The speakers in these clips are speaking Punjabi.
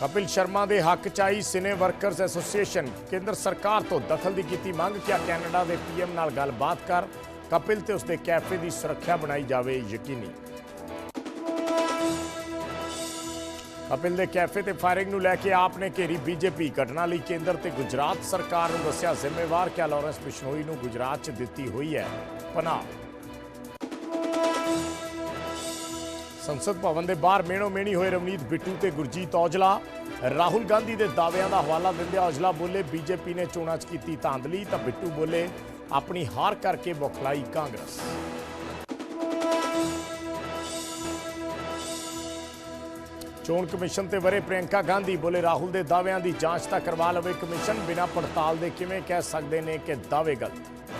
ਕਪਿਲ ਸ਼ਰਮਾ ਦੇ ਹੱਕ 'ਚ ਆਈ ਸਿਨੇ ਵਰਕਰਸ ਐਸੋਸੀਏਸ਼ਨ। ਕੇਂਦਰ ਸਰਕਾਰ ਤੋਂ ਦਖਲ ਦੀ ਕੀਤੀ ਮੰਗ ਕਿ ਕੈਨੇਡਾ ਦੇ ਪੀਐਮ ਨਾਲ ਗੱਲਬਾਤ ਕਰ, ਕਪਿਲ ਤੇ ਉਸਦੇ ਕੈਫੇ ਦੀ ਸੁਰੱਖਿਆ ਬਣਾਈ ਜਾਵੇ, ਯਕੀਨੀ। ਕਪਿਲ ਦੇ ਕੈਫੇ ਤੇ ਫਾਇਰਿੰਗ ਨੂੰ ਲੈ ਕੇ ਆਪ ਨੇ ਘੇਰੀ ਬੀਜੇਪੀ। ਘਟਨਾ ਲਈ ਕੇਂਦਰ ਤੇ ਗੁਜਰਾਤ ਸਰਕਾਰ ਨੂੰ ਦੱਸਿਆ ਜ਼ਿੰਮੇਵਾਰ ਕਿ ਲਾਰੈਂਸ ਬਿਸ਼ਨੋਈ ਨੂੰ ਗੁਜਰਾਤ 'ਚ ਦਿੱਤੀ ਹੋਈ ਹੈ ਪਨਾਹ। ਸੰਸਦ ਭਵਨ ਦੇ ਬਾਹਰ ਮੇਣੋ ਮੇਣੀ ਹੋਏ ਰਵਨੀਤ ਬਿੱਟੂ ਤੇ ਗੁਰਜੀਤ ਔਜਲਾ। ਰਾਹੁਲ ਗਾਂਧੀ ਦੇ ਦਾਅਵਿਆਂ ਦਾ ਹਵਾਲਾ ਦਿੰਦਿਆਂ ਔਜਲਾ ਬੋਲੇ, ਬੀਜੇਪੀ ਨੇ ਚੋਣਾਂ 'ਚ ਕੀਤੀ ਧਾਂਦਲੀ ਤਾਂ ਬਿੱਟੂ ਬੋਲੇ, ਆਪਣੀ ਹਾਰ ਕਰਕੇ ਬੁਖਲਾਈ ਕਾਂਗਰਸ। ਚੋਣ ਕਮਿਸ਼ਨ ਤੇ ਵਰੇ ਪ੍ਰਿਯੰਕਾ ਗਾਂਧੀ ਬੋਲੇ, ਰਾਹੁਲ ਦੇ ਦਾਅਵਿਆਂ ਦੀ ਜਾਂਚ ਤਾਂ ਕਰਵਾ ਲਵੇ ਕਮਿਸ਼ਨ, ਬਿਨਾਂ ਪੜਤਾਲ ਦੇ ਕਿਵੇਂ ਕਹਿ ਸਕਦੇ ਨੇ ਕਿ ਦਾਅਵੇ ਗਲਤ?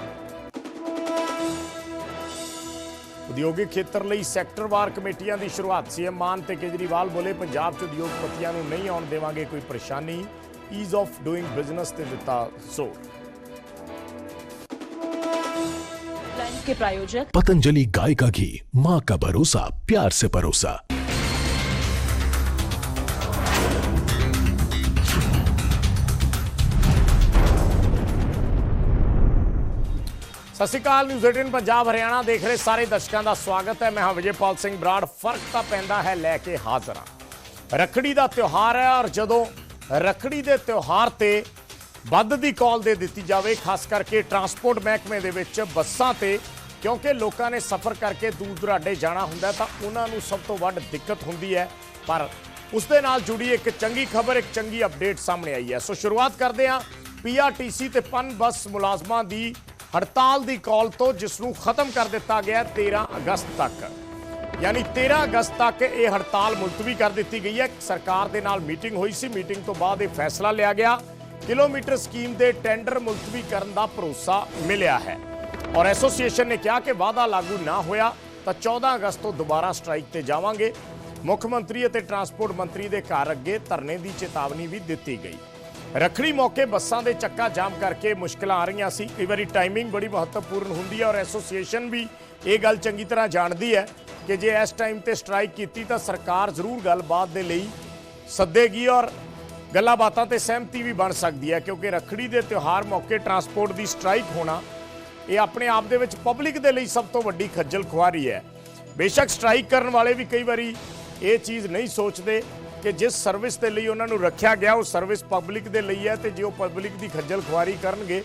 ਉਦਯੋਗਿਕ ਖੇਤਰ ਲਈ ਸੈਕਟਰਵਾਰ ਕਮੇਟੀਆਂ ਦੀ ਸ਼ੁਰੂਆਤ ਸੀਐਮ ਮਾਨ ਤੇ ਕੇਜਰੀਵਾਲ ਬੋਲੇ ਪੰਜਾਬ 'ਚ ਉਦਯੋਗਪਤੀਆਂ ਨੂੰ ਨਹੀਂ ਆਉਣ ਦੇਵਾਂਗੇ ਕੋਈ ਪਰੇਸ਼ਾਨੀ ਈਜ਼ ਆਫ ਡੂਇੰਗ ਬਿਜ਼ਨਸ ਤੇ ਦਿੱਤਾ ਜ਼ੋਰ लाइन के प्रायोजक पतंजलि गाय का घी माँ का भरोसा प्यार से परोसा ਸਤਿ ਸ਼੍ਰੀ ਅਕਾਲ ਨਿਊਜ਼ 18 ਪੰਜਾਬ, ਹਰਿਆਣਾ ਦੇਖ ਰਹੇ ਸਾਰੇ ਦਰਸ਼ਕਾਂ ਦਾ ਸਵਾਗਤ ਹੈ। ਮੈਂ ਹਾਂ ਵਿਜੇਪਾਲ ਸਿੰਘ ਬਰਾੜ। ਫ਼ਰਕ ਤਾਂ ਪੈਂਦਾ ਹੈ ਲੈ ਕੇ ਹਾਜ਼ਰ। ਹਾਂ ਰੱਖੜੀ ਦਾ ਤਿਉਹਾਰ ਹੈ ਔਰ ਜਦੋਂ ਰੱਖੜੀ ਦੇ ਤਿਉਹਾਰ ਤੇ ਵੱਧ ਦੀ ਕਾਲ ਦੇ ਦਿੱਤੀ ਜਾਵੇ, ਖਾਸ ਕਰਕੇ ਟਰਾਂਸਪੋਰਟ ਮਹਿਕਮੇ ਦੇ ਵਿੱਚ ਬੱਸਾਂ ਤੇ, ਕਿਉਂਕਿ ਲੋਕਾਂ ਨੇ ਸਫ਼ਰ ਕਰਕੇ ਦੂਰ ਦੁਰਾਡੇ ਜਾਣਾ ਹੁੰਦਾ ਤਾਂ ਉਹਨਾਂ ਨੂੰ ਸਭ ਤੋਂ ਵੱਧ ਦਿੱਕਤ ਹੁੰਦੀ ਹੈ। ਪਰ ਉਸ ਦੇ ਨਾਲ ਜੁੜੀ ਇੱਕ ਚੰਗੀ ਖਬਰ, ਇੱਕ ਚੰਗੀ ਅਪਡੇਟ ਸਾਹਮਣੇ ਆਈ ਹੈ। ਸੋ ਸ਼ੁਰੂਆਤ ਕਰਦੇ ਹਾਂ ਪੀਆਰਟੀਸੀ ਤੇ ਪਨ ਬੱਸ ਮੁਲਾਜ਼ਮਾਂ ਦੀ ਹੜਤਾਲ ਦੀ ਕਾਲ ਤੋਂ ਜਿਸ ਨੂੰ ਖਤਮ ਕਰ ਦਿੱਤਾ ਗਿਆ ਹੈ 13 ਅਗਸਤ ਤੱਕ। ਯਾਨੀ 13 ਅਗਸਤ ਤੱਕ ਇਹ ਹੜਤਾਲ ਮੁਲਤਵੀ ਕਰ ਦਿੱਤੀ ਗਈ ਹੈ। ਸਰਕਾਰ ਦੇ ਨਾਲ ਮੀਟਿੰਗ ਹੋਈ ਸੀ। ਮੀਟਿੰਗ ਤੋਂ ਬਾਅਦ ਇਹ ਫੈਸਲਾ ਲਿਆ ਗਿਆ। ਕਿਲੋਮੀਟਰ ਸਕੀਮ ਦੇ ਟੈਂਡਰ ਮੁਲਤਵੀ ਕਰਨ ਦਾ ਭਰੋਸਾ ਮਿਲਿਆ ਹੈ। ਔਰ ਐਸੋਸੀਏਸ਼ਨ ਨੇ ਕਿਹਾ ਕਿ ਵਾਅਦਾ ਲਾਗੂ ਨਾ ਹੋਇਆ ਤਾਂ 14 ਅਗਸਤ ਤੋਂ ਦੁਬਾਰਾ ਸਟ੍ਰਾਈਕ ਤੇ ਜਾਵਾਂਗੇ। ਮੁੱਖ ਮੰਤਰੀ ਅਤੇ ਟਰਾਂਸਪੋਰਟ ਮੰਤਰੀ ਦੇ ਘਰ ਅੱਗੇ ਧਰਨੇ ਦੀ ਚੇਤਾਵਨੀ ਵੀ ਦਿੱਤੀ ਗਈ। ਰੱਖੜੀ ਮੌਕੇ ਬੱਸਾਂ ਦੇ ਚੱਕਾ ਜਾਮ ਕਰਕੇ ਮੁਸ਼ਕਲਾਂ ਆ ਰਹੀਆਂ ਸੀ। ਕਈ ਵਾਰੀ ਟਾਈਮਿੰਗ ਬੜੀ ਮਹੱਤਵਪੂਰਨ ਹੁੰਦੀ ਹੈ ਔਰ ਐਸੋਸੀਏਸ਼ਨ ਵੀ ਇਹ ਗੱਲ ਚੰਗੀ ਤਰ੍ਹਾਂ ਜਾਣਦੀ ਹੈ ਕਿ ਜੇ ਇਸ ਟਾਈਮ ਤੇ ਸਟ੍ਰਾਈਕ ਕੀਤੀ ਤਾਂ ਸਰਕਾਰ ਜ਼ਰੂਰ ਗੱਲਬਾਤ ਦੇ ਲਈ ਸੱਦੇਗੀ ਔਰ ਗੱਲਾਂ ਬਾਤਾਂ ਤੇ ਸਹਿਮਤੀ ਵੀ ਬਣ ਸਕਦੀ ਹੈ ਕਿਉਂਕਿ ਰੱਖੜੀ ਦੇ ਤਿਉਹਾਰ ਮੌਕੇ ਟਰਾਂਸਪੋਰਟ ਦੀ ਸਟ੍ਰਾਈਕ ਹੋਣਾ ਇਹ ਆਪਣੇ ਆਪ ਦੇ ਵਿੱਚ ਪਬਲਿਕ ਦੇ ਲਈ ਸਭ ਤੋਂ ਵੱਡੀ ਖੱਜਲ ਖੁਆਰੀ ਹੈ। ਬੇਸ਼ੱਕ ਸਟ੍ਰਾਈਕ ਕਰਨ ਵਾਲੇ ਵੀ ਕਈ ਵਾਰੀ ਇਹ ਚੀਜ਼ ਨਹੀਂ ਸੋਚਦੇ ਕਿ ਜਿਸ ਸਰਵਿਸ ਦੇ ਲਈ ਉਹਨਾਂ ਨੂੰ ਰੱਖਿਆ ਗਿਆ, ਉਹ ਸਰਵਿਸ ਪਬਲਿਕ ਦੇ ਲਈ ਹੈ ਤੇ ਜੇ ਉਹ ਪਬਲਿਕ ਦੀ ਖੱਜਲ ਖੁਆਰੀ ਕਰਨਗੇ,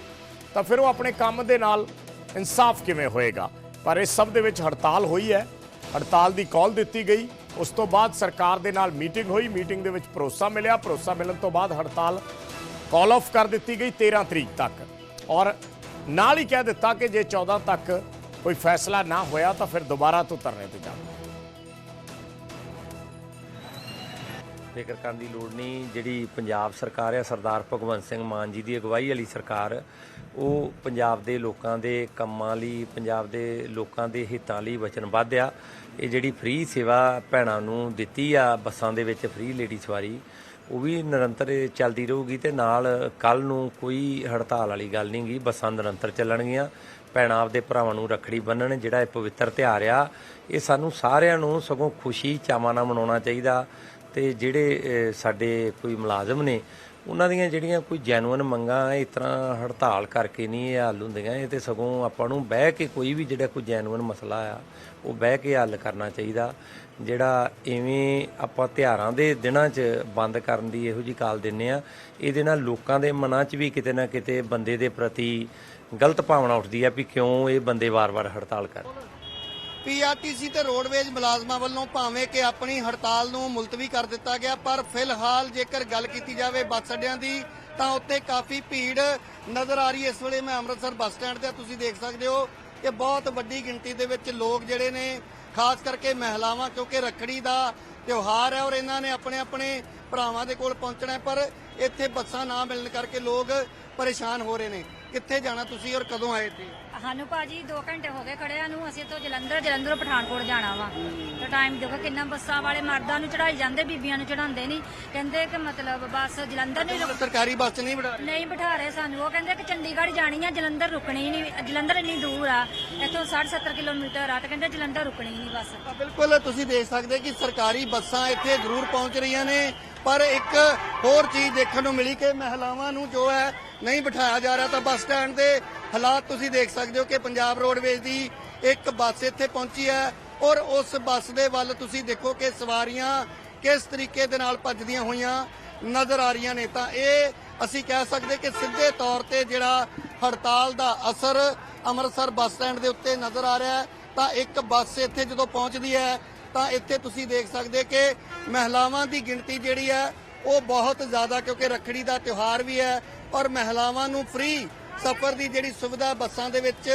ਤਾਂ ਫਿਰ ਉਹ ਆਪਣੇ ਕੰਮ ਦੇ ਨਾਲ ਇਨਸਾਫ ਕਿਵੇਂ ਹੋਏਗਾ? ਪਰ ਇਸ ਸਭ ਦੇ ਵਿੱਚ ਹੜਤਾਲ ਹੋਈ ਹੈ। ਹੜਤਾਲ ਦੀ ਕਾਲ ਦਿੱਤੀ ਗਈ। ਉਸ ਤੋਂ ਬਾਅਦ ਸਰਕਾਰ ਦੇ ਨਾਲ ਮੀਟਿੰਗ ਹੋਈ। ਮੀਟਿੰਗ ਦੇ ਵਿੱਚ ਭਰੋਸਾ ਮਿਲਿਆ। ਭਰੋਸਾ ਮਿਲਣ ਤੋਂ ਬਾਅਦ ਹੜਤਾਲ ਕਾਲ ਆਫ ਕਰ ਦਿੱਤੀ ਗਈ 13 ਤਰੀਕ ਤੱਕ। ਔਰ ਨਾਲ ਹੀ ਕਹਿ ਦਿੱਤਾ ਕਿ ਜੇ 14 ਤੱਕ ਕੋਈ ਫੈਸਲਾ ਨਾ ਹੋਇਆ, ਤਾਂ ਫਿਰ ਦੁਬਾਰਾ ਤੋਂ ਧਰਨੇ ਤੇ ਜਾਵਾਂਗੇ ਫਿਕਰ ਕਰਨ ਦੀ ਲੋੜ ਨਹੀਂ। ਜਿਹੜੀ ਪੰਜਾਬ ਸਰਕਾਰ ਹੈ ਸਰਦਾਰ ਭਗਵੰਤ ਸਿੰਘ ਮਾਨ ਜੀ ਦੀ ਅਗਵਾਈ ਵਾਲੀ ਸਰਕਾਰ, ਉਹ ਪੰਜਾਬ ਦੇ ਲੋਕਾਂ ਦੇ ਕੰਮਾਂ ਲਈ, ਪੰਜਾਬ ਦੇ ਲੋਕਾਂ ਦੇ ਹਿੱਤਾਂ ਲਈ ਵਚਨਬੱਧ ਆ। ਇਹ ਜਿਹੜੀ ਫ੍ਰੀ ਸੇਵਾ ਭੈਣਾਂ ਨੂੰ ਦਿੱਤੀ ਆ, ਬੱਸਾਂ ਦੇ ਵਿੱਚ ਫ੍ਰੀ ਲੇਡੀ ਸਵਾਰੀ, ਉਹ ਵੀ ਨਿਰੰਤਰ ਚੱਲਦੀ ਰਹੂਗੀ ਤੇ ਨਾਲ ਕੱਲ ਨੂੰ ਕੋਈ ਹੜਤਾਲ ਵਾਲੀ ਗੱਲ ਨਹੀਂ ਗੀ, ਬੱਸਾਂ ਨਿਰੰਤਰ ਚੱਲਣਗੀਆਂ। ਭੈਣਾਂ ਆਪਦੇ ਭਰਾਵਾਂ ਨੂੰ ਰੱਖੜੀ ਬੰਨਣ, ਜਿਹੜਾ ਇਹ ਪਵਿੱਤਰ ਤਿਉਹਾਰ ਆ, ਇਹ ਸਾਨੂੰ ਸਾਰਿਆਂ ਨੂੰ ਸਗੋਂ ਖੁਸ਼ੀ, ਚਾਵਾਂ ਨਾਲ ਮਨਾਉਣਾ ਚਾਹੀਦਾ। ਤੇ ਜਿਹੜੇ ਸਾਡੇ ਕੋਈ ਮੁਲਾਜ਼ਮ ਨੇ, ਉਹਨਾਂ ਦੀਆਂ ਜਿਹੜੀਆਂ ਕੋਈ ਜੈਨੂਇਨ ਮੰਗਾਂ ਇਸ ਤਰ੍ਹਾਂ ਹੜਤਾਲ ਕਰਕੇ ਨਹੀਂ ਇਹ ਹੱਲ ਹੁੰਦੀਆਂ, ਇਹ ਤੇ ਸਗੋਂ ਆਪਾਂ ਨੂੰ ਬਹਿ ਕੇ ਕੋਈ ਵੀ ਜਿਹੜਾ ਕੋਈ ਜੈਨੂਇਨ ਮਸਲਾ ਆ, ਉਹ ਬਹਿ ਕੇ ਹੱਲ ਕਰਨਾ ਚਾਹੀਦਾ। ਜਿਹੜਾ ਐਵੇਂ ਆਪਾਂ ਤਿਉਹਾਰਾਂ ਦੇ ਦਿਨਾਂ 'ਚ ਬੰਦ ਕਰਨ ਦੀ ਇਹੋ ਜੀ ਕਾਲ ਦਿੰਨੇ ਆ, ਇਹਦੇ ਨਾਲ ਲੋਕਾਂ ਦੇ ਮਨਾਂ 'ਚ ਵੀ ਕਿਤੇ ਨਾ ਕਿਤੇ ਬੰਦੇ ਦੇ ਪ੍ਰਤੀ ਗਲਤ ਭਾਵਨਾ ਉੱਠਦੀ ਆ ਵੀ ਕਿਉਂ ਇਹ ਬੰਦੇ ਵਾਰ-ਵਾਰ ਹੜਤਾਲ ਕਰ ਪੀਆਰਟੀਸੀ ਤੇ ਰੋਡਵੇਜ਼ ਮੁਲਾਜ਼ਮਾਂ ਵੱਲੋਂ ਭਾਵੇਂ ਕਿ ਆਪਣੀ ਹੜਤਾਲ ਨੂੰ ਮੁਲਤਵੀ ਕਰ ਦਿੱਤਾ ਗਿਆ, ਪਰ ਫਿਲਹਾਲ ਜੇਕਰ ਗੱਲ ਕੀਤੀ ਜਾਵੇ ਬੱਸ ਅੱਡਿਆਂ ਦੀ, ਤਾਂ ਉੱਤੇ ਕਾਫੀ ਭੀੜ ਨਜ਼ਰ ਆ ਰਹੀ ਹੈ। ਇਸ ਵੇਲੇ ਮੈਂ ਅੰਮ੍ਰਿਤਸਰ ਬੱਸ ਸਟੈਂਡ ਤੇ ਤੁਸੀਂ ਦੇਖ ਸਕਦੇ ਹੋ ਕਿ ਬਹੁਤ ਵੱਡੀ ਗਿਣਤੀ ਦੇ ਵਿੱਚ ਲੋਕ ਜਿਹੜੇ ਨੇ, ਖਾਸ ਕਰਕੇ ਮਹਿਲਾਵਾਂ, ਕਿਉਂਕਿ ਰੱਖੜੀ ਦਾ ਤਿਉਹਾਰ ਹੈ ਔਰ ਇਹਨਾਂ ਨੇ ਆਪਣੇ ਆਪਣੇ ਭਰਾਵਾਂ ਦੇ ਕੋਲ ਪਹੁੰਚਣਾ ਪਰ ਇੱਥੇ ਬੱਸਾਂ ਨਾ ਮਿਲਣ ਕਰਕੇ ਲੋਕ ਪਰੇਸ਼ਾਨ ਹੋ ਰਹੇ ਨੇ। ਕਿੱਥੇ ਜਾਣਾ ਤੁਸੀਂ ਔਰ ਕਦੋਂ ਆਏ ਇੱਥੇ? ਸਾਨੂੰ ਭਾਜੀ 2 ਘੰਟੇ ਹੋ ਗਏ ਖੜਿਆਂ ਨੂੰ ਅਸੀਂ ਤੋਂ ਜਲੰਧਰ ਜਲੰਧਰੋਂ ਪਠਾਨਕੋਟ ਜਾਣਾ ਵਾ। ਤੇ ਟਾਈਮ ਦੇਖੋ ਕਿੰਨਾ ਬੱਸਾਂ ਵਾਲੇ ਮਰਦਾਂ ਨੂੰ ਚੜਾਈ ਜਾਂਦੇ ਬੀਬੀਆਂ ਨੂੰ ਚੜਾਉਂਦੇ ਨਹੀਂ ਕਹਿੰਦੇ ਕਿ ਮਤਲਬ ਬੱਸ ਜਲੰਧਰ ਨਹੀਂ ਰੁਕ- ਸਰਕਾਰੀ ਬੱਸ 'ਚ ਨਹੀਂ ਬਿਠਾ ਰਹੇ। ਨਹੀਂ ਬਿਠਾ ਰਹੇ ਸਾਨੂੰ। ਉਹ ਕਹਿੰਦੇ ਕਿ ਚੰਡੀਗੜ੍ਹ ਜਾਣੀ ਆ ਜਲੰਧਰ ਰੁਕਣੀ ਨਹੀਂ ਜਲੰਧਰ ਇੰਨੀ ਦੂਰ ਆ ਇੱਥੋਂ 60 70 ਕਿਲੋਮੀਟਰ ਆ ਤੇ ਕਹਿੰਦੇ ਜਲੰਧਰ ਰੁਕਣੀ ਨਹੀਂ ਬੱਸ। ਤਾਂ ਬਿਲਕੁਲ ਤੁਸੀਂ ਦੇਖ ਸਕਦੇ ਕਿ ਸਰਕਾਰੀ ਬੱਸਾਂ ਇੱਥੇ ਜ਼ਰੂਰ ਪਹੁੰਚ ਰਹੀਆਂ ਨੇ ਪਰ ਇੱਕ ਹੋਰ ਚੀਜ਼ ਦੇਖਣ ਨੂੰ ਮਿਲੀ ਕਿ ਮਹਿਲਾਵਾਂ ਨੂੰ ਜੋ ਹੈ ਨਹੀਂ ਬਿਠਾਇਆ ਜਾ ਰਿਹਾ ਤਾਂ ਬੱਸ ਸਟੈਂਡ ਦੇ ਹਾਲਾਤ ਤੁਸੀਂ ਦੇਖ ਸਕਦੇ ਹੋ ਕਿ ਪੰਜਾਬ ਰੋਡਵੇਜ਼ ਦੀ ਇੱਕ ਬੱਸ ਇੱਥੇ ਪਹੁੰਚੀ ਹੈ ਔਰ ਉਸ ਬੱਸ ਦੇ ਵੱਲ ਤੁਸੀਂ ਦੇਖੋ ਕਿ ਸਵਾਰੀਆਂ ਕਿਸ ਤਰੀਕੇ ਦੇ ਨਾਲ ਭੱਜਦੀਆਂ ਹੋਈਆਂ ਨਜ਼ਰ ਆ ਰਹੀਆਂ ਨੇ। ਤਾਂ ਇਹ ਅਸੀਂ ਕਹਿ ਸਕਦੇ ਕਿ ਸਿੱਧੇ ਤੌਰ ਤੇ ਜਿਹੜਾ ਹੜਤਾਲ ਦਾ ਅਸਰ ਅੰਮ੍ਰਿਤਸਰ ਬੱਸ ਸਟੈਂਡ ਦੇ ਉੱਤੇ ਨਜ਼ਰ ਆ ਰਿਹਾ ਹੈ। ਤਾਂ ਇੱਕ ਬੱਸ ਇੱਥੇ ਜਦੋਂ ਪਹੁੰਚਦੀ ਹੈ, ਤਾਂ ਇੱਥੇ ਤੁਸੀਂ ਦੇਖ ਸਕਦੇ ਕਿ ਮਹਿਲਾਵਾਂ ਦੀ ਗਿਣਤੀ ਜਿਹੜੀ ਹੈ, ਉਹ ਬਹੁਤ ਜ਼ਿਆਦਾ ਕਿਉਂਕਿ ਰੱਖੜੀ ਦਾ ਤਿਉਹਾਰ ਵੀ ਹੈ ਔਰ ਮਹਿਲਾਵਾਂ ਨੂੰ ਫ੍ਰੀ ਸਫ਼ਰ ਦੀ ਜਿਹੜੀ ਸੁਵਿਧਾ ਬੱਸਾਂ ਦੇ ਵਿੱਚ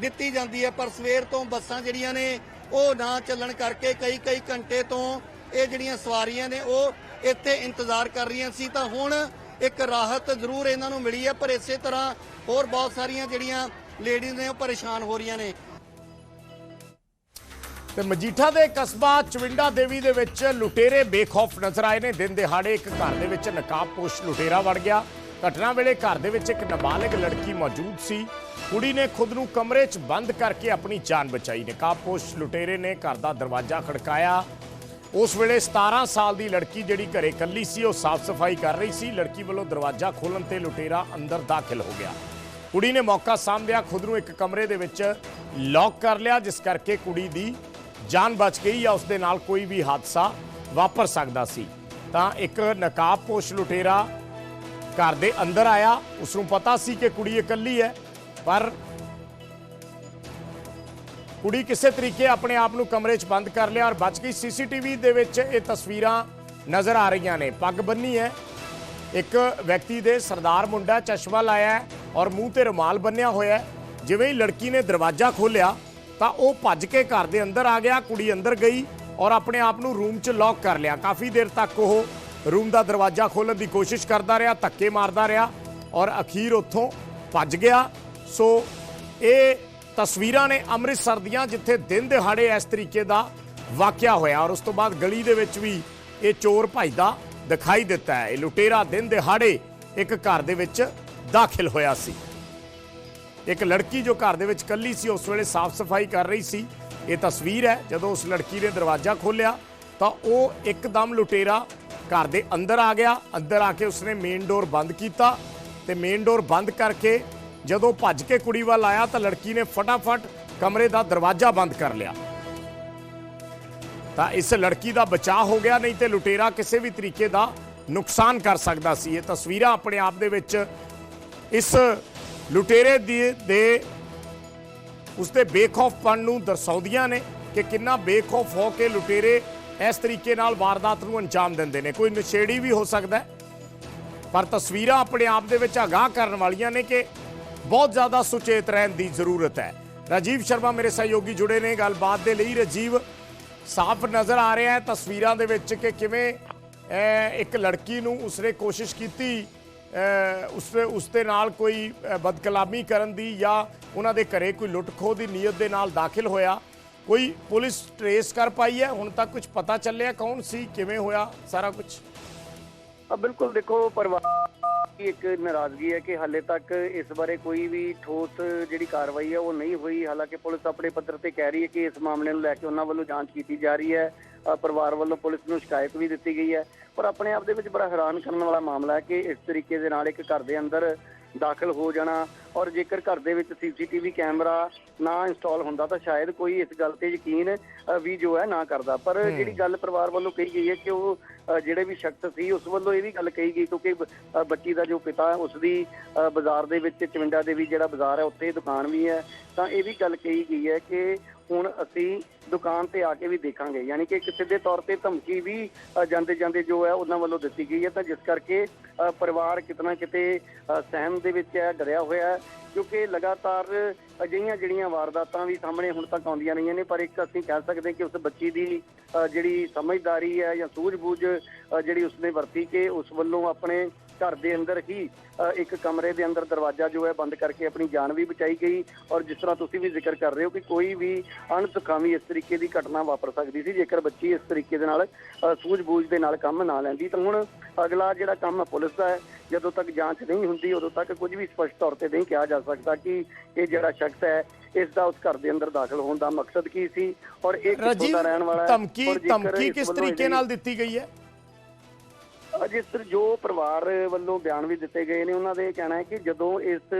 ਦਿੱਤੀ ਜਾਂਦੀ ਹੈ, ਪਰ ਸਵੇਰ ਤੋਂ ਬੱਸਾਂ ਜਿਹੜੀਆਂ ਨੇ, ਉਹ ਨਾ ਚੱਲਣ ਕਰਕੇ ਕਈ ਕਈ ਘੰਟੇ ਤੋਂ ਇਹ ਜਿਹੜੀਆਂ ਸਵਾਰੀਆਂ ਨੇ, ਉਹ ਇੱਥੇ ਇੰਤਜ਼ਾਰ ਕਰ ਰਹੀਆਂ ਸੀ। ਤਾਂ ਹੁਣ ਇੱਕ ਰਾਹਤ ਜ਼ਰੂਰ ਇਹਨਾਂ ਨੂੰ ਮਿਲੀ ਹੈ, ਪਰ ਇਸੇ ਤਰ੍ਹਾਂ ਹੋਰ ਬਹੁਤ ਸਾਰੀਆਂ ਜਿਹੜੀਆਂ ਲੇਡੀਜ਼ ਨੇ, ਉਹ ਪਰੇਸ਼ਾਨ ਹੋ ਰਹੀਆਂ ਨੇ। ਤੇ ਮਜੀਠਾ ਦੇ ਕਸਬਾ ਚਵਿੰਡਾ ਦੇਵੀ ਦੇ ਵਿੱਚ ਲੁਟੇਰੇ ਬੇਖੌਫ ਨਜ਼ਰ ਆਏ ਨੇ। ਦਿਨ ਦਿਹਾੜੇ ਇੱਕ ਘਰ ਦੇ ਵਿੱਚ ਨਕਾਬਪੋਸ਼ ਲੁਟੇਰਾ ਵੜ ਗਿਆ। ਘਟਨਾ ਵੇਲੇ ਘਰ ਦੇ ਵਿੱਚ ਇੱਕ ਨਾਬਾਲਗ ਲੜਕੀ ਮੌਜੂਦ ਸੀ। ਕੁੜੀ ਨੇ ਖੁਦ ਨੂੰ ਕਮਰੇ 'ਚ ਬੰਦ ਕਰਕੇ ਆਪਣੀ ਜਾਨ ਬਚਾਈ। ਨਕਾਬਪੋਸ਼ ਲੁਟੇਰੇ ਨੇ ਘਰ ਦਾ ਦਰਵਾਜ਼ਾ ਖੜਕਾਇਆ। ਉਸ ਵੇਲੇ 17 ਸਾਲ ਦੀ ਲੜਕੀ ਜਿਹੜੀ ਘਰੇ ਇਕੱਲੀ ਸੀ, ਉਹ ਸਾਫ਼ ਸਫ਼ਾਈ ਕਰ ਰਹੀ ਸੀ। ਲੜਕੀ ਵੱਲੋਂ ਦਰਵਾਜ਼ਾ ਖੋਲਣ ਤੇ ਲੁਟੇਰਾ ਅੰਦਰ ਦਾਖਲ ਹੋ ਗਿਆ। ਕੁੜੀ ਨੇ ਮੌਕਾ ਸਾਂਭਿਆ, ਖੁਦ ਨੂੰ ਇੱਕ ਕਮਰੇ ਦੇ ਵਿੱਚ ਲੌਕ ਕਰ ਲਿਆ, ਜਿਸ ਕਰਕੇ ਕੁੜੀ ਦੀ ਜਾਨ ਬਚ ਗਈ ਜਾਂ ਉਸ ਦੇ ਨਾਲ ਕੋਈ ਵੀ ਹਾਦਸਾ ਵਾਪਰ ਸਕਦਾ ਸੀ। ਤਾਂ ਇੱਕ ਨਕਾਬਪੋਸ਼ ਲੁਟੇਰਾ ਘਰ ਦੇ ਅੰਦਰ ਆਇਆ ਉਸ ਨੂੰ ਪਤਾ ਸੀ ਕਿ ਕੁੜੀ ਇਕੱਲੀ ਹੈ, ਪਰ ਕੁੜੀ ਕਿਸੇ ਤਰੀਕੇ ਆਪਣੇ ਆਪ ਨੂੰ ਕਮਰੇ 'ਚ ਬੰਦ ਕਰ ਲਿਆ ਔਰ ਬਚ ਗਈ। ਸੀਸੀਟੀਵੀ ਦੇ ਵਿੱਚ ਇਹ ਤਸਵੀਰਾਂ ਨਜ਼ਰ ਆ ਰਹੀਆਂ ਨੇ। ਪੱਗ ਬੰਨੀ ਹੈ, ਇੱਕ ਵਿਅਕਤੀ ਦੇ ਸਰਦਾਰ ਮੁੰਡਾ ਚਸ਼ਮਾ ਲਾਇਆ ਔਰ ਮੂੰਹ ਤੇ ਰੁਮਾਲ ਬੰਨਿਆ ਹੋਇਆ ਜਿਵੇਂ ਹੀ ਲੜਕੀ ਨੇ ਦਰਵਾਜ਼ਾ ਖੋਲ੍ਹਿਆ, ਤਾਂ ਉਹ ਭੱਜ ਕੇ ਘਰ ਦੇ ਅੰਦਰ ਆ ਗਿਆ, ਕੁੜੀ ਅੰਦਰ ਗਈ ਔਰ ਆਪਣੇ ਆਪ ਨੂੰ ਰੂਮ 'ਚ ਲੌਕ ਕਰ ਲਿਆ। ਕਾਫੀ ਦੇਰ ਤੱਕ ਉਹ ਰੂਮ ਦਾ ਦਰਵਾਜ਼ਾ ਖੋਲ੍ਹਣ ਦੀ ਕੋਸ਼ਿਸ਼ ਕਰਦਾ ਰਿਹਾ, ਧੱਕੇ ਮਾਰਦਾ ਰਿਹਾ ਔਰ ਅਖੀਰ ਉੱਥੋਂ ਭੱਜ ਗਿਆ। ਸੋ ਇਹ ਤਸਵੀਰਾਂ ਨੇ ਅੰਮ੍ਰਿਤਸਰ ਦੀਆਂ ਜਿੱਥੇ ਦਿਨ ਦਿਹਾੜੇ ਇਸ ਤਰੀਕੇ ਦਾ ਵਾਕਿਆ ਹੋਇਆ ਔਰ ਉਸ ਤੋਂ ਬਾਅਦ ਗਲੀ ਦੇ ਵਿੱਚ ਵੀ ਇਹ ਚੋਰ ਭੱਜਦਾ ਦਿਖਾਈ ਦਿੱਤਾ ਹੈ। ਇਹ ਲੁਟੇਰਾ ਦਿਨ ਦਿਹਾੜੇ ਇੱਕ ਘਰ ਦੇ ਵਿੱਚ ਦਾਖਲ ਹੋਇਆ ਸੀ। ਇੱਕ ਲੜਕੀ ਜੋ ਘਰ ਦੇ ਵਿੱਚ ਇਕੱਲੀ ਸੀ, ਉਸ ਵੇਲੇ ਸਾਫ਼ ਸਫ਼ਾਈ ਕਰ ਰਹੀ ਸੀ। ਇਹ ਤਸਵੀਰ ਹੈ, ਜਦੋਂ ਉਸ ਲੜਕੀ ਨੇ ਦਰਵਾਜ਼ਾ ਖੋਲ੍ਹਿਆ ਤਾਂ ਉਹ ਇੱਕਦਮ ਲੁਟੇਰਾ ਘਰ ਦੇ ਅੰਦਰ ਆ ਗਿਆ। ਅੰਦਰ ਆ ਕੇ ਉਸਨੇ ਮੇਨ ਡੋਰ ਬੰਦ ਕੀਤਾ। ਤੇ ਮੇਨ ਡੋਰ ਬੰਦ ਕਰਕੇ ਜਦੋਂ ਭੱਜ ਕੇ ਕੁੜੀ ਵੱਲ ਆਇਆ ਤਾਂ ਲੜਕੀ ਨੇ ਫਟਾਫਟ ਕਮਰੇ ਦਾ ਦਰਵਾਜ਼ਾ ਬੰਦ ਕਰ ਲਿਆ। ਤਾਂ ਇਸ ਲੜਕੀ ਦਾ ਬਚਾਅ ਹੋ ਗਿਆ, ਨਹੀਂ ਤੇ ਲੁਟੇਰਾ ਕਿਸੇ ਵੀ ਤਰੀਕੇ ਦਾ ਨੁਕਸਾਨ ਕਰ ਸਕਦਾ ਸੀ। ਇਹ ਤਸਵੀਰਾਂ ਆਪਣੇ ਆਪ ਦੇ ਵਿੱਚ ਇਸ ਲੁਟੇਰੇ ਦੀ ਦੇ ਉਸਦੇ ਬੇਖੌਫਪਣ ਨੂੰ ਦਰਸਾਉਂਦੀਆਂ ਨੇ ਕਿ ਕਿੰਨਾ ਬੇਖੌਫ ਹੋ ਕੇ ਲੁਟੇਰੇ ਇਸ ਤਰੀਕੇ ਨਾਲ ਵਾਰਦਾਤ ਨੂੰ ਅੰਜਾਮ ਦਿੰਦੇ ਨੇ। ਕੋਈ ਨਸ਼ੇੜੀ ਵੀ ਹੋ ਸਕਦਾ ਪਰ ਤਸਵੀਰਾਂ ਆਪਣੇ ਆਪ ਦੇ ਵਿੱਚ ਆਗਾਹ ਕਰਨ ਵਾਲੀਆਂ ਨੇ ਕਿ ਬਹੁਤ ਜ਼ਿਆਦਾ ਸੁਚੇਤ ਰਹਿਣ ਦੀ ਜ਼ਰੂਰਤ ਹੈ। ਰਾਜੀਵ ਸ਼ਰਮਾ ਮੇਰੇ ਸਹਿਯੋਗੀ ਜੁੜੇ ਨੇ। ਗੱਲਬਾਤ ਦੇ ਲਈ ਰਾਜੀਵ ਸਾਫ਼ ਨਜ਼ਰ ਆ ਰਿਹਾ ਹੈ ਤਸਵੀਰਾਂ ਦੇ ਵਿੱਚ ਕਿ ਕਿਵੇਂ ਇੱਕ ਲੜਕੀ ਨੂੰ ਉਸਨੇ ਕੋਸ਼ਿਸ਼ ਕੀਤੀ ਅਹ, ਉਸਨੇ ਉਸ ਦੇ ਨਾਲ ਕੋਈ ਬਦਕਲਾਮੀ ਕਰਨ ਦੀ ਜਾਂ ਉਹਨਾਂ ਦੇ ਘਰੇ ਕੋਈ ਲੁੱਟ ਖੋਹ ਦੀ ਨੀਅਤ ਦੇ ਨਾਲ ਦਾਖਲ ਹੋਇਆ। ਕੋਈ ਪੁਲਿਸ ਟਰੇਸ ਕਰ ਪਾਈ ਹੈ? ਹੁਣ ਤੱਕ ਕੁਝ ਪਤਾ ਚੱਲਿਆ ਕੌਣ ਸੀ? ਕਿਵੇਂ ਹੋਇਆ ਸਾਰਾ ਕੁਝ ਆ ਬਿਲਕੁਲ ਦੇਖੋ, ਪਰਿਵਾਰ ਦੀ ਇੱਕ ਨਾਰਾਜ਼ਗੀ ਹੈ ਕਿ ਹਾਲੇ ਤੱਕ ਇਸ ਬਾਰੇ ਕੋਈ ਵੀ ਠੋਸ ਜਿਹੜੀ ਕਾਰਵਾਈ ਹੈ, ਉਹ ਨਹੀਂ ਹੋਈ। ਹਾਲਾਂਕਿ ਪੁਲਿਸ ਆਪਣੇ ਪੱਧਰ ਤੇ ਕਹਿ ਰਹੀ ਹੈ ਕਿ ਇਸ ਮਾਮਲੇ ਨੂੰ ਲੈ ਕੇ ਉਹਨਾਂ ਵੱਲੋਂ ਜਾਂਚ ਕੀਤੀ ਜਾ ਰਹੀ ਹੈ। ਪਰਿਵਾਰ ਵੱਲੋਂ ਪੁਲਿਸ ਨੂੰ ਸ਼ਿਕਾਇਤ ਵੀ ਦਿੱਤੀ ਗਈ ਹੈ। ਪਰ ਆਪਣੇ ਆਪ ਦੇ ਵਿੱਚ ਬੜਾ ਹੈਰਾਨ ਕਰਨ ਵਾਲਾ ਮਾਮਲਾ ਹੈ ਕਿ ਇਸ ਤਰੀਕੇ ਦੇ ਨਾਲ ਇੱਕ ਘਰ ਦੇ ਅੰਦਰ ਦਾਖਲ ਹੋ ਜਾਣਾ ਔਰ ਜੇਕਰ ਘਰ ਦੇ ਵਿੱਚ ਸੀਸੀਟੀਵੀ ਕੈਮਰਾ ਨਾ ਇੰਸਟਾਲ ਹੁੰਦਾ ਤਾਂ ਸ਼ਾਇਦ ਕੋਈ ਇਸ ਗੱਲ ਤੇ ਯਕੀਨ ਵੀ ਜੋ ਹੈ ਨਾ ਕਰਦਾ। ਪਰ ਜਿਹੜੀ ਗੱਲ ਪਰਿਵਾਰ ਵੱਲੋਂ ਕਹੀ ਗਈ ਹੈ ਕਿ ਉਹ ਜਿਹੜੇ ਵੀ ਸ਼ਖਸ ਸੀ ਉਸ ਵੱਲੋਂ ਇਹ ਵੀ ਗੱਲ ਕਹੀ ਗਈ ਕਿਉਂਕਿ ਬੱਚੀ ਦਾ ਜੋ ਪਿਤਾ ਹੈ ਉਸ ਦੀ ਬਾਜ਼ਾਰ ਦੇ ਵਿੱਚ ਚਵਿੰਡਾ ਦੇ ਵੀ ਜਿਹੜਾ ਬਾਜ਼ਾਰ ਹੈ ਉੱਥੇ ਦੁਕਾਨ ਵੀ ਹੈ। ਤਾਂ ਇਹ ਵੀ ਗੱਲ ਕਹੀ ਗਈ ਹੈ ਕਿ ਹੁਣ ਅਸੀਂ ਦੁਕਾਨ ਤੇ ਆ ਕੇ ਵੀ ਦੇਖਾਂਗੇ। ਯਾਨੀ ਕਿ ਇੱਕ ਸਿੱਧੇ ਤੌਰ ਤੇ ਧਮਕੀ ਵੀ ਜਾਂਦੇ ਜਾਂਦੇ ਜੋ ਹੈ ਉਹਨਾਂ ਵੱਲੋਂ ਦਿੱਤੀ ਗਈ ਹੈ। ਤਾਂ ਜਿਸ ਕਰਕੇ ਅ, ਪਰਿਵਾਰ ਕਿਤਨਾ ਕਿਤੇ ਸਹਿਮ ਦੇ ਵਿੱਚ ਹੈ ਡਰਿਆ ਹੋਇਆ ਹੈ। ਕਿਉਂਕਿ ਲਗਾਤਾਰ ਅਜਿਹੀਆਂ ਜਿਹੜੀਆਂ ਵਾਰਦਾਤਾਂ ਵੀ ਸਾਹਮਣੇ ਹੁਣ ਤੱਕ ਆਉਂਦੀਆਂ ਰਹੀਆਂ ਨੇ ਪਰ ਇੱਕ ਅਸੀਂ ਕਹਿ ਸਕਦੇ ਕਿ ਉਸ ਬੱਚੀ ਦੀ ਜਿਹੜੀ ਸਮਝਦਾਰੀ ਹੈ ਜਾਂ ਸੂਝ-ਬੂਝ ਜਿਹੜੀ ਉਸਨੇ ਵਰਤੀ ਕਿ ਉਸ ਵੱਲੋਂ ਆਪਣੇ ਘਰ ਦੇ ਅੰਦਰ ਹੀ ਇੱਕ ਕਮਰੇ ਦੇ ਅੰਦਰ ਦਰਵਾਜ਼ਾ ਜੋ ਹੈ ਬੰਦ ਕਰਕੇ ਆਪਣੀ ਜਾਨ ਵੀ ਬਚਾਈ ਗਈ। ਔਰ ਜਿਸ ਤਰ੍ਹਾਂ ਤੁਸੀਂ ਵੀ ਜ਼ਿਕਰ ਕਰ ਰਹੇ ਹੋ ਕਿ ਕੋਈ ਵੀ ਅਣਸੁਖਾਵੀ ਇਸ ਤਰੀਕੇ ਦੀ ਘਟਨਾ ਵਾਪਰ ਸਕਦੀ ਸੀ ਜੇਕਰ ਬੱਚੀ ਇਸ ਤਰੀਕੇ ਦੇ ਨਾਲ ਸੂਝ-ਬੂਝ ਦੇ ਨਾਲ ਕੰਮ ਨਾ ਲੈਂਦੀ ਤਾਂ ਹੁਣ ਅਗਲਾ ਜਿਹੜਾ ਕੰਮ ਪੁਲਿਸ ਦਾ ਹੈ ਜਦੋਂ ਤੱਕ ਜਾਂਚ ਨਹੀਂ ਹੁੰਦੀ ਉਦੋਂ ਤੱਕ ਕੁਝ ਵੀ ਸਪਸ਼ਟ ਤੌਰ ਤੇ ਨਹੀਂ ਕਿਹਾ ਜਾ ਸਕਦਾ ਕਿ ਇਹ ਜਿਹੜਾ ਸ਼ਖਸ ਹੈ ਇਸ ਦਾ ਉਸ ਘਰ ਦੇ ਅੰਦਰ ਦਾਖਲ ਹੋਣ ਦਾ ਮਕਸਦ ਕੀ ਸੀ। ਔਰ ਇਹ ਦਾ ਰਹਿਣ ਵਾਲਾ ਹੈ? ਧਮਕੀ ਧਮਕੀ ਕਿਸ ਤਰੀਕੇ ਨਾਲ ਦਿੱਤੀ ਗਈ ਹੈ? ਅ, ਜੋ ਪਰਿਵਾਰ ਵੱਲੋਂ ਬਿਆਨ ਵੀ ਦਿੱਤੇ ਗਏ ਨੇ ਉਹਨਾਂ ਦੇ ਇਹ ਕਹਿਣਾ ਹੈ ਕਿ ਜਦੋਂ ਇਸ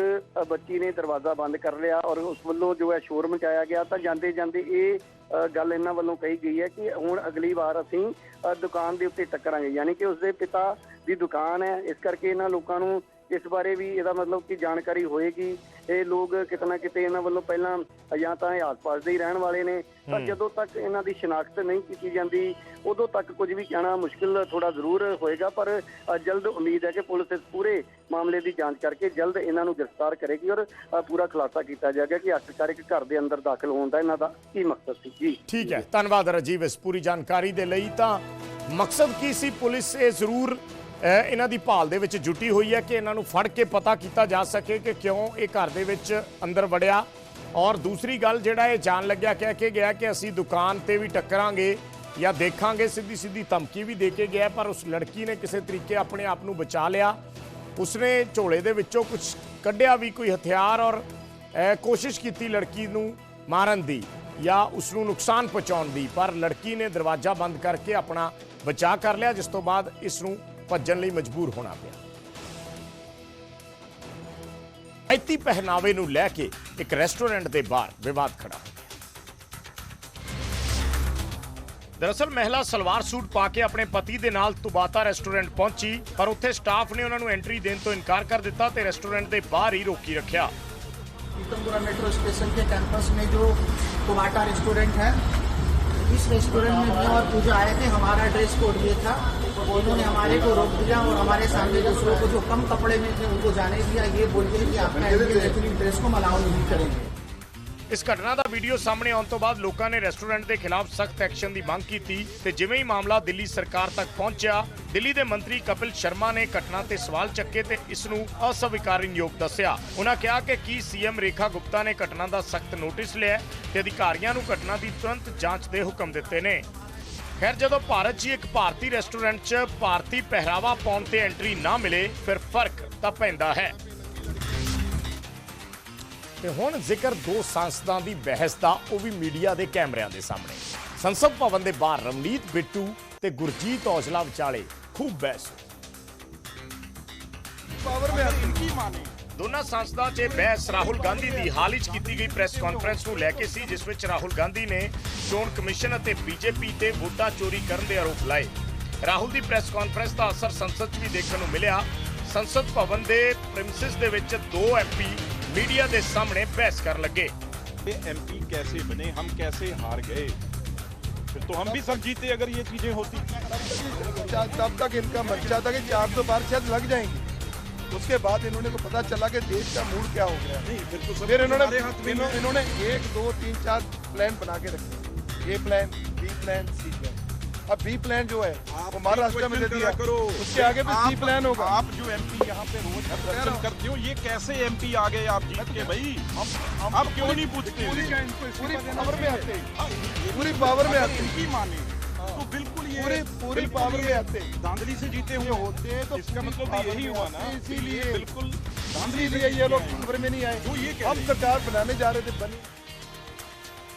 ਬੱਚੀ ਨੇ ਦਰਵਾਜ਼ਾ ਬੰਦ ਕਰ ਲਿਆ ਔਰ ਉਸ ਵੱਲੋਂ ਜੋ ਹੈ ਸ਼ੋਰ ਮਚਾਇਆ ਗਿਆ ਤਾਂ ਜਾਂਦੇ ਜਾਂਦੇ ਇਹ ਗੱਲ ਇਹਨਾਂ ਵੱਲੋਂ ਕਹੀ ਗਈ ਹੈ ਕਿ ਹੁਣ ਅਗਲੀ ਵਾਰ ਅਸੀਂ ਦੁਕਾਨ ਦੇ ਉੱਤੇ ਟੱਕਰਾਂਗੇ। ਯਾਨੀ ਕਿ ਉਸਦੇ ਪਿਤਾ ਦੀ ਦੁਕਾਨ ਹੈ। ਇਸ ਕਰਕੇ ਇਹਨਾਂ ਲੋਕਾਂ ਨੂੰ ਇਸ ਬਾਰੇ ਵੀ ਇਹਦਾ ਮਤਲਬ ਕਿ ਜਾਣਕਾਰੀ ਹੋਏਗੀ। ਇਹ ਲੋਕ ਕਿਤੇ ਨਾ ਕਿਤੇ ਇਹਨਾਂ ਵੱਲੋਂ ਪਹਿਲਾਂ ਜਾਂ ਤਾਂ ਇਹ ਆਸ-ਪਾਸ ਦੇ ਹੀ ਰਹਿਣ ਵਾਲੇ ਨੇ। ਪਰ ਜਦੋਂ ਤੱਕ ਇਹਨਾਂ ਦੀ ਸ਼ਨਾਖਤ ਨਹੀਂ ਕੀਤੀ ਜਾਂਦੀ ਉਦੋਂ ਤੱਕ ਕੁਝ ਵੀ ਕਹਿਣਾ ਮੁਸ਼ਕਿਲ ਥੋੜਾ ਜ਼ਰੂਰ ਹੋਏਗਾ। ਪਰ ਜਲਦ ਉਮੀਦ ਹੈ ਕਿ ਪੁਲਿਸ ਇਸ ਪੂਰੇ ਮਾਮਲੇ ਦੀ ਜਾਂਚ ਕਰਕੇ ਜਲਦ ਇਹਨਾਂ ਨੂੰ ਗ੍ਰਿਫਤਾਰ ਕਰੇਗੀ ਔਰ ਪੂਰਾ ਖੁਲਾਸਾ ਕੀਤਾ ਜਾਏਗਾ ਕਿ ਆਖਿਰਕਾਰ ਇੱਕ ਘਰ ਦੇ ਅੰਦਰ ਦਾਖਲ ਹੋਣ ਦਾ ਇਹਨਾਂ ਦਾ ਕੀ ਮਕਸਦ ਸੀ। ਜੀ। ਠੀਕ ਹੈ। ਧੰਨਵਾਦ ਰਾਜੀਵ ਇਸ ਪੂਰੀ ਜਾਣਕਾਰੀ ਦੇ ਲਈ। ਤਾਂ ਮਕਸਦ ਕੀ ਸੀ ਪੁਲਿਸ? ਇਹ ਜ਼ਰੂਰ ਇਹਨਾਂ ਦੀ ਭਾਲ ਦੇ ਵਿੱਚ ਜੁਟੀ ਹੋਈ ਹੈ ਕਿ ਇਹਨਾਂ ਨੂੰ ਫੜ ਕੇ ਪਤਾ ਕੀਤਾ ਜਾ ਸਕੇ ਕਿ ਕਿਉਂ ਇਹ ਘਰ ਦੇ ਵਿੱਚ ਅੰਦਰ ਵੜਿਆ। ਔਰ ਦੂਸਰੀ ਗੱਲ ਜਿਹੜਾ ਇਹ ਜਾਣ ਲੱਗਿਆ, ਕਹਿ ਕੇ ਗਿਆ ਕਿ ਅਸੀਂ ਦੁਕਾਨ ਤੇ ਵੀ ਟੱਕਰਾਂਗੇ ਜਾਂ ਦੇਖਾਂਗੇ ਸਿੱਧੀ ਸਿੱਧੀ ਧਮਕੀ ਵੀ ਦੇ ਕੇ ਗਿਆ, ਪਰ ਉਸ ਲੜਕੀ ਨੇ ਕਿਸੇ ਤਰੀਕੇ ਆਪਣੇ ਆਪ ਨੂੰ ਬਚਾ ਲਿਆ। ਉਸਨੇ ਝੋਲੇ ਦੇ ਵਿੱਚੋਂ ਕੁਝ ਕੱਢਿਆ ਵੀ ਕੋਈ ਹਥਿਆਰ ਔਰ ਕੋਸ਼ਿਸ਼ ਕੀਤੀ ਲੜਕੀ ਨੂੰ ਮਾਰਨ ਦੀ ਜਾਂ ਉਸ ਨੂੰ ਨੁਕਸਾਨ ਪਹੁੰਚਾਉਣ ਦੀ, ਪਰ ਲੜਕੀ ਨੇ ਦਰਵਾਜ਼ਾ ਬੰਦ ਕਰਕੇ ਆਪਣਾ ਬਚਾਅ ਕਰ ਲਿਆ, ਜਿਸ ਤੋਂ ਬਾਅਦ ਇਸ ਨੂੰ ਭੱਜਣ ਲਈ ਮਜਬੂਰ ਹੋਣਾ ਪਿਆ ਐਤੀ ਪਹਿਨਾਵੇ ਨੂੰ ਲੈ ਕੇ ਇੱਕ ਰੈਸਟੋਰੈਂਟ ਦੇ ਬਾਹਰ ਵਿਵਾਦ ਖੜਾ ਹੋ ਦਰਅਸਲ ਮਹਿਲਾ ਸਲਵਾਰ ਸੂਟ ਪਾ ਕੇ ਆਪਣੇ ਪਤੀ ਦੇ ਨਾਲ ਤੁਬਾਤਾ ਰੈਸਟੋਰੈਂਟ ਪਹੁੰਚੀ ਪਰ ਉੱਥੇ ਸਟਾਫ ਨੇ ਉਹਨਾਂ ਨੂੰ ਐਂਟਰੀ ਦੇਣ ਤੋਂ ਇਨਕਾਰ ਕਰ ਦਿੱਤਾ ਤੇ ਰੈਸਟੋਰੈਂਟ ਦੇ ਬਾਹਰ ਹੀ ਰੋਕੀ ਰੱਖਿਆ पीतमपुरा मेट्रो स्टेशन के कैंपस में जो टोमाटा रेस्टोरेंट है इस रेस्टोरेंट में मैं और पूजा आए थे हमारा ड्रेस कोड ये था उन्होंने हमारे को रोक दिया और हमारे सामने दूसरों को जो कम कपड़े में थे उनको जाने दिया ये बोलते हैं कि आपका इंडियन एथनिक ड्रेस को अलाउ नहीं करेंगे ਇਸ ਘਟਨਾ ਦਾ ਵੀਡੀਓ ਸਾਹਮਣੇ ਆਉਣ ਤੋਂ ਬਾਅਦ ਲੋਕਾਂ ਨੇ ਰੈਸਟੋਰੈਂਟ ਦੇ ਖਿਲਾਫ ਸਖਤ ਐਕਸ਼ਨ ਦੀ ਮੰਗ ਕੀਤੀ ਤੇ ਜਿਵੇਂ ਹੀ ਮਾਮਲਾ ਦਿੱਲੀ ਸਰਕਾਰ ਤੱਕ ਪਹੁੰਚਿਆ ਦਿੱਲੀ ਦੇ ਮੰਤਰੀ ਕਪਿਲ ਸ਼ਰਮਾ ਨੇ ਘਟਨਾ ਤੇ ਸਵਾਲ ਚੱਕੇ ਤੇ ਇਸ ਨੂੰ ਅਸਵੀਕਾਰਨਯੋਗ ਦੱਸਿਆ ਉਹਨਾਂ ਕਿਹਾ ਕਿ ਕੀ ਸੀਐਮ ਰੇਖਾ ਗੁਪਤਾ ਨੇ ਘਟਨਾ ਦਾ ਸਖਤ ਨੋਟਿਸ ਲਿਆ ਹੈ ਤੇ ਅਧਿਕਾਰੀਆਂ ਨੂੰ ਘਟਨਾ ਦੀ ਤੁਰੰਤ ਜਾਂਚ ਦੇ ਹੁਕਮ ਦਿੱਤੇ ਨੇ ਖੈਰ ਜਦੋਂ ਭਾਰਤ 'ਚ ਇੱਕ ਭਾਰਤੀ ਰੈਸਟੋਰੈਂਟ 'ਚ ਭਾਰਤੀ ਪਹਿਰਾਵਾ ਪਾਉਣ ਤੇ ਐਂਟਰੀ ਨਾ ਮਿਲੇ ਫਿਰ ਫ਼ਰਕ ਤਾਂ ਪੈਂਦਾ ਹੈ। ਤੇ ਹੁਣ ਜ਼ਿਕਰ ਦੋ ਸੰਸਦਾਂ ਦੀ ਬਹਿਸ ਦਾ ਉਹ ਵੀ ਮੀਡੀਆ ਦੇ ਕੈਮਰਿਆਂ ਦੇ ਸਾਹਮਣੇ। ਸੰਸਦ ਭਵਨ ਦੇ ਬਾਹਰ ਰਮਨੀਤ ਬਿੱਟੂ ਤੇ ਗੁਰਜੀਤ ਔਜਲਾ ਵਿਚਾਲੇ ਖੂਬ ਬਹਿਸ। ਦੋਨਾਂ ਸੰਸਦਾਂ 'ਚ ਇਹ ਬਹਿਸ ਰਾਹੁਲ ਗਾਂਧੀ ਦੀ ਹਾਲ ਹੀ 'ਚ ਕੀਤੀ ਗਈ ਪ੍ਰੈਸ ਕਾਨਫਰੰਸ ਨੂੰ ਲੈ ਕੇ ਸੀ ਜਿਸ ਵਿੱਚ ਰਾਹੁਲ ਗਾਂਧੀ ਨੇ ਚੋਣ ਕਮਿਸ਼ਨ ਅਤੇ ਬੀਜੇਪੀ ਤੇ ਵੋਟਾਂ ਚੋਰੀ ਕਰਨ ਦੇ ਆਰੋਪ ਲਾਏ ਰਾਹੁਲ ਦੀ ਪ੍ਰੈਸ ਕਾਨਫਰੰਸ ਦਾ ਅਸਰ ਸੰਸਦ 'ਚ ਵੀ ਦੇਖਣ ਨੂੰ ਮਿਲਿਆ ਸੰਸਦ ਭਵਨ ਦੇ ਪ੍ਰੀਮਿਸਿਸ ਦੇ ਵਿੱਚ ਦੋ ਐਮਪੀ ਮੀਡੀਆ ਦੇ ਸਾਹਮਣੇ ਬਹਿਸ ਕਰਨ ਲੱਗੇ ये एमपी कैसे बने हम कैसे हार गए फिर तो हम भी सब जीते अगर ये चीजें होती तब तक इनका मर्चा था कि चार सौ बार शायद लग जाएंगे उसके बाद इन्होंने को पता चला कि देश का मूड क्या हो गया। नहीं फिर तो फिर इन्होंने। इन्होंने एक दो तीन चार प्लान बना के रखे। A plan B plan C plan अब बी प्लान जो है वो महाराष्ट्र में दे दिया। करो। उसके आगे भी सी प्लान होगा। आप जो एमपी यहाँ पे रोज कह प्रदर्शन करते हो ये कैसे एमपी आ गए आप जीत के भाई? हम आप क्यों नहीं पूछते? पूरी पावर में आते पूरी पावर में आते इनकी माने। तो बिल्कुल ये पूरी पूरी बिल्कुल पावर ये में आते धांधली से जीते हुए होते हैं तो इसका पूरी मतलब पावर यही में हुआ आते ना हैं, कि ये इसीलिए बिल्कुल धांधली से इसीलिए ये लोग जीते हैं। खबर में नहीं आए जो ये कह हम रहे हैं। सरकार बनाने जा रहे थे बनी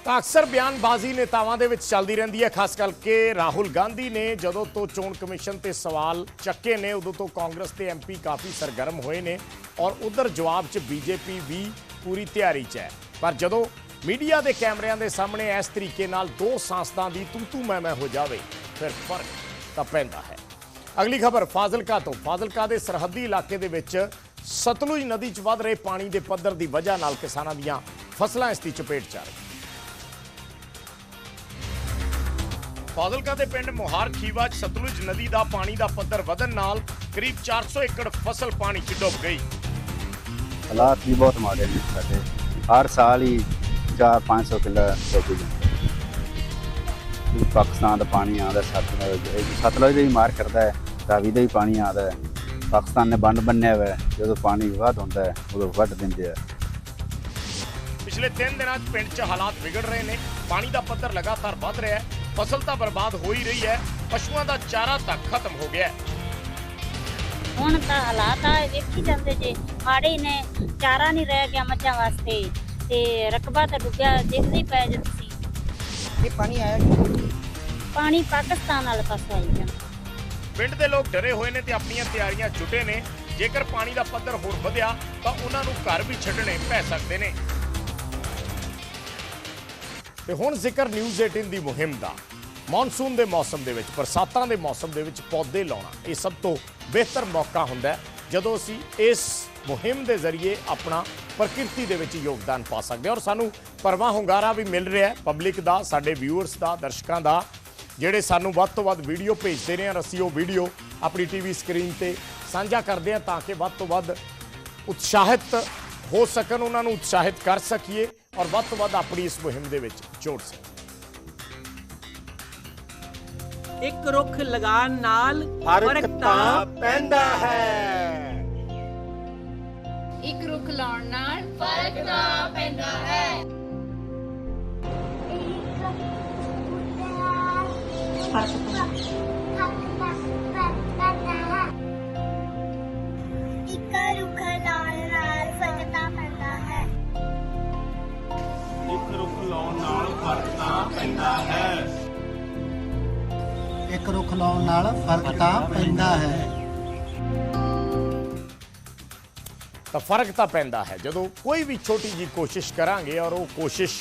ਤਾਂ ਅਕਸਰ ਬਿਆਨਬਾਜ਼ੀ ਨੇਤਾਵਾਂ ਦੇ ਵਿੱਚ ਚੱਲਦੀ ਰਹਿੰਦੀ ਹੈ ਖਾਸ ਕਰਕੇ ਰਾਹੁਲ ਗਾਂਧੀ ਨੇ ਜਦੋਂ ਤੋਂ ਚੋਣ ਕਮਿਸ਼ਨ ਤੇ ਸਵਾਲ ਚੱਕੇ ਨੇ ਉਦੋਂ ਤੋਂ ਕਾਂਗਰਸ ਦੇ ਐਮਪੀ ਕਾਫੀ ਸਰਗਰਮ ਹੋਏ ਨੇ ਔਰ ਉਧਰ ਜਵਾਬ 'ਚ ਬੀਜੇਪੀ ਵੀ ਪੂਰੀ ਤਿਆਰੀ 'ਚ ਹੈ ਪਰ ਜਦੋਂ ਮੀਡੀਆ ਦੇ ਕੈਮਰਿਆਂ ਦੇ ਸਾਹਮਣੇ ਇਸ ਤਰੀਕੇ ਨਾਲ ਦੋ ਸੰਸਦਾਂ ਦੀ ਤੂੰ ਤੂੰ ਮੈਂ ਮੈਂ ਹੋ ਜਾਵੇ, ਫਿਰ ਫ਼ਰਕ ਤਾਂ ਪੈਂਦਾ ਹੈ। ਅਗਲੀ ਖਬਰ, ਫਾਜ਼ਿਲਕਾ ਤੋਂ। ਫਾਜ਼ਿਲਕਾ ਦੇ ਸਰਹੱਦੀ ਇਲਾਕੇ ਦੇ ਵਿੱਚ ਸਤਲੁਜ ਨਦੀ 'ਚ ਵੱਧ ਰਹੇ ਪਾਣੀ ਦੇ ਪੱਧਰ ਦੀ ਵਜ੍ਹਾ ਨਾਲ ਕਿਸਾਨਾਂ ਦੀਆਂ ਫਸਲਾਂ ਇਸ ਦੀ ਚਪੇਟ 'ਚ ਆ ਰਹੀਆਂ। ਫਾਜ਼ਿਲਕਾ ਦੇ ਪਿੰਡ ਮੁਹਾਰ ਖੀਵਾ 'ਚ ਸਤਲੁਜ ਨਦੀ ਦਾ ਪਾਣੀ ਦਾ ਪੱਧਰ ਵਧਣ ਨਾਲ ਕਰੀਬ 400 ਏਕੜ ਫਸਲ ਪਾਣੀ 'ਚ ਡੁੱਬ ਗਈ। ਹਾਲਾਤ ਵੀ ਬਹੁਤ ਮਾੜੇ ਨੇ ਸਾਡੇ। ਹਰ ਸਾਲ ਹੀ 4-500 ਕਿੱਲਾ ਡੁੱਬ ਜਾਂਦਾ ਪਾਕਿਸਤਾਨ ਦਾ ਪਾਣੀ ਆਉਂਦਾ ਸਤਲੁਜ ਇਹ ਸਤਲੁਜ ਦਾ ਹੀ ਮਾਰ ਕਰਦਾ ਹੈ ਰਾਵੀ ਦਾ ਹੀ ਪਾਣੀ ਆਉਂਦਾ ਹੈ। ਪਾਕਿਸਤਾਨ ਨੇ ਬੰਨ ਬੰਨਿਆ ਹੋਇਆ ਜਦੋਂ ਪਾਣੀ ਵੱਧ ਹੁੰਦਾ ਹੈ ਉਦੋਂ ਵੱਢ ਦਿੰਦੇ ਆ। ਪਿਛਲੇ 3 ਦਿਨਾਂ 'ਚ ਪਿੰਡ 'ਚ ਹਾਲਾਤ ਵਿਗੜ ਰਹੇ ਨੇ ਪਾਣੀ ਦਾ ਪੱਧਰ ਲਗਾਤਾਰ ਵੱਧ ਰਿਹਾ ਹੈ ਫਸਲ ਤਾਂ ਬਰਬਾਦ ਹੋ ਹੀ ਰਹੀ ਹੈ ਪਸ਼ੂਆਂ ਦਾ ਚਾਰਾ ਤੱਕ ਖਤਮ ਹੋ ਗਿਆ ਹੈ। ਹੁਣ ਤਾਂ ਹਾਲਾਤ ਆ ਵੇਖੀ ਜਾਂਦੇ ਜੇ ਮਾੜੇ ਨੇ ਚਾਰਾ ਨਹੀਂ ਰਹਿ ਗਿਆ ਮੱਝਾਂ ਵਾਸਤੇ। ਤੇ ਰਕਬਾ ਤਾਂ ਡੁੱਬਿਆ ਦੇਖਦੇ ਹੀ ਪਏ ਜੇ ਤੁਸੀਂ ਇਹ ਪਾਣੀ ਆਇਆ ਕਿ ਪਾਣੀ ਪਾਕਿਸਤਾਨ ਵਾਲੇ ਪਾਸੋਂ ਆਈ ਜਾਂਦਾ ਪਿੰਡ ਦੇ ਲੋਕ ਡਰੇ ਹੋਏ ਨੇ ਤੇ ਆਪਣੀਆਂ ਤਿਆਰੀਆਂ ਛੁੱਟੇ ਨੇ। ਜੇਕਰ ਪਾਣੀ ਦਾ ਪੱਧਰ ਹੋਰ ਵਧਿਆ ਤਾਂ ਉਹਨਾਂ ਨੂੰ ਘਰ ਵੀ ਛੱਡਣੇ ਪੈ ਸਕਦੇ ਨੇ। ਤੇ ਹੁਣ ਜ਼ਿਕਰ ਨਿਊਜ਼ 18 ਦੀ ਮੁਹਿੰਮ ਦਾ। ਮੌਨਸੂਨ ਦੇ ਮੌਸਮ ਦੇ ਵਿੱਚ ਬਰਸਾਤਾਂ ਦੇ ਮੌਸਮ ਦੇ ਵਿੱਚ ਪੌਦੇ ਲਾਉਣਾ ਇਹ ਸਭ ਤੋਂ ਬਿਹਤਰ ਮੌਕਾ ਹੁੰਦਾ ਜਦੋਂ ਅਸੀਂ ਇਸ ਮੁਹਿੰਮ ਦੇ ਜ਼ਰੀਏ ਆਪਣਾ ਪ੍ਰਕਿਰਤੀ ਦੇ ਵਿੱਚ ਯੋਗਦਾਨ ਪਾ ਸਕਦੇ ਹਾਂ। ਔਰ ਸਾਨੂੰ ਪਰਵਾ ਹੁੰਗਾਰਾ ਵੀ ਮਿਲ ਰਿਹਾ ਹੈ। ਪਬਲਿਕ ਦਾ ਸਾਡੇ ਵਿਊਅਰਸ ਦਾ ਦਰਸ਼ਕਾਂ ਦਾ ਜਿਹੜੇ ਸਾਨੂੰ ਵੱਧ ਤੋਂ ਵੱਧ ਵੀਡੀਓ ਭੇਜਦੇ ਨੇ ਔਰ ਅਸੀਂ ਉਹ ਵੀਡੀਓ ਆਪਣੀ ਟੀਵੀ ਸਕਰੀਨ ਤੇ ਸਾਂਝਾ ਕਰਦੇ ਹਾਂ ਤਾਂ ਕਿ ਵੱਧ ਤੋਂ ਵੱਧ ਉਤਸ਼ਾਹਿਤ ਹੋ ਸਕਣ ਉਹਨਾਂ ਨੂੰ ਉਤਸ਼ਾਹਿਤ ਕਰ ਸਕੀਏ ਔਰ ਵੱਧ ਤੋਂ ਵੱਧ ਆਪਣੀ ਇਸ ਮੁਹਿੰਮ ਦੇ ਵਿੱਚ ਜੋੜ ਸਕੀਏ। ਇੱਕ ਰੁੱਖ ਲਗਾਉਣ ਨਾਲ ਫ਼ਰਕ ਤਾਂ ਪੈਂਦਾ ਹੈ। ਇੱਕ ਰੁੱਖ ਲਾਉਣ ਨਾਲ ਫ਼ਰਕ ਤਾਂ ਪੈਂਦਾ ਹੈ। ਇੱਕ ਰੁੱਖ ਲਾਉਣ ਨਾਲ ਫ਼ਰਕ ਤਾਂ ਪੈਂਦਾ ਹੈ। ਇੱਕ ਰੁੱਖ ਲਾਉਣ ਨਾਲ ਫ਼ਰਕ ਤਾਂ ਪੈਂਦਾ ਹੈ। ਇੱਕ ਰੁੱਖ ਲਾਉਣ ਨਾਲ ਫ਼ਰਕ ਤਾਂ ਪੈਂਦਾ ਹੈ। ਤਾਂ ਫ਼ਰਕ ਤਾਂ ਪੈਂਦਾ ਹੈ। ਜਦੋਂ ਕੋਈ ਵੀ ਛੋਟੀ ਜੀ ਕੋਸ਼ਿਸ਼ ਕਰਾਂਗੇ ਔਰ ਉਹ ਕੋਸ਼ਿਸ਼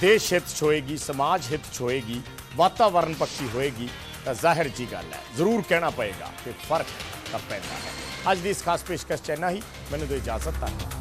ਦੇਸ਼ ਹਿੱਤ 'ਚ ਹੋਏਗੀ, ਸਮਾਜ ਹਿੱਤ 'ਚ ਹੋਏਗੀ ਵਾਤਾਵਰਣ ਪੱਖੀ ਹੋਏਗੀ, ਤਾਂ ਜ਼ਾਹਿਰ ਜੀ ਗੱਲ ਹੈ। ਜ਼ਰੂਰ ਕਹਿਣਾ ਪਏਗਾ ਕਿ ਫ਼ਰਕ ਤਾਂ ਪੈਂਦਾ ਹੈ। ਅੱਜ ਦੀ ਇਸ ਖਾਸ ਪੇਸ਼ਕਸ਼ ਚ ਇੰਨਾ ਹੀ। ਮੈਨੂੰ ਦਿਓ ਇਜਾਜ਼ਤ ਧੰਨਵਾਦ